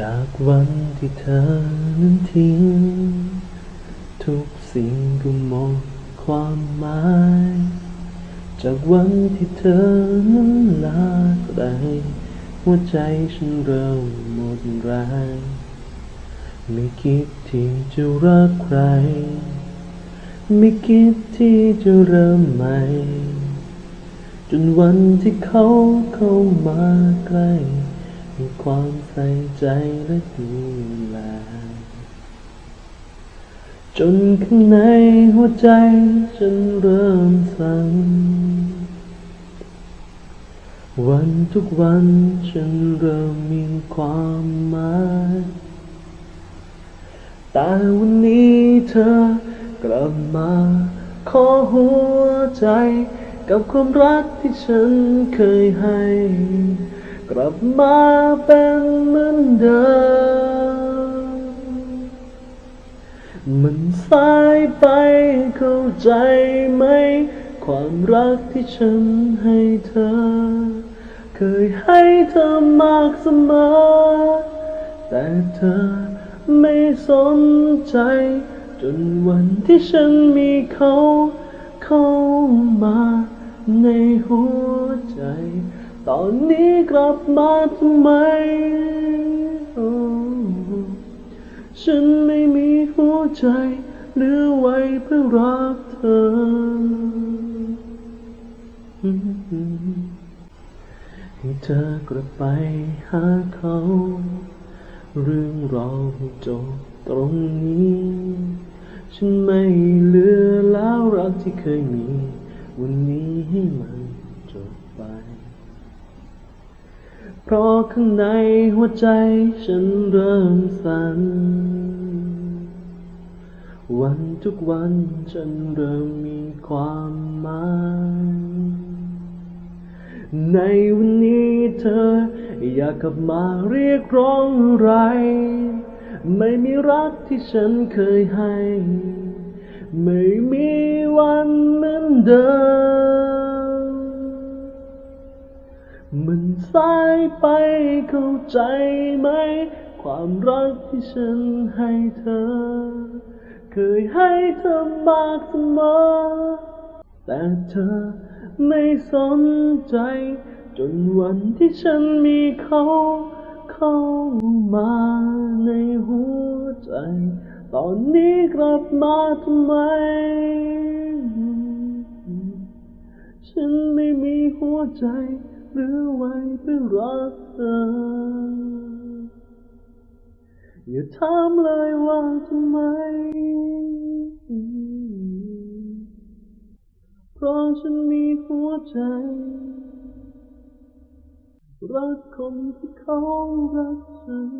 จากวันที่เธอนั้นทิ้ง ทุกสิ่งก็หมดความหมาย จากวันที่เธอนั้นลาไปหัวใจฉันเริ่มหมดแรงไม่คิดที่จะรักใคร ไม่คิดที่จะเริ่มใหม่ จนวันที่เขาเข้ามาใกล้ มีความใส่ใจและดูแลจนข้างในหัวใจฉันเริ่มสั่นวันทุกวันฉันเริ่มมีความหมายแต่วันนี้เธอกลับมา ขอหัวใจ กับความรักที่ฉันเคยให้ กลับมาเป็นเหมือนเดิม มันสายไปเข้าใจไหม ความรักที่ฉันให้เธอ เคยให้เธอมากเสมอ แต่เธอไม่สนใจ จนวันที่ฉันมีเขา เข้ามาในหัวใจ ตอนนี้กลับมาทำไม ฉันไม่มีหัวใจเหลือไว้เพื่อรักเธอ ให้เธอกลับไปหาเขา เรื่องเราให้จบตรงนี้ ฉันไม่เหลือแล้วรักที่เคยมี วันนี้ให้มันจบไป เพราะข้างในหัวใจฉันเริ่มสั่น วันทุกวันฉันเริ่มมีความหมาย ในวันนี้เธออยากกลับมาเรียกร้องอะไร ไม่มีรักที่ฉันเคยให้ ไม่มีวันเหมือนเดิม สายไปเข้าใจไหม ความรักที่ฉันให้เธอ เคยให้เธอมากเสมอ แต่เธอไม่สนใจ จนวันที่ฉันมีเขา เข้ามาในหัวใจ ตอนนี้กลับมาทำไม ฉันไม่มีหัวใจ หลือไว้เพื่อรักเธอ อย่าถามเลยว่าทำไม เพราะฉันมีหัวใจ รักคนที่เขารักฉัน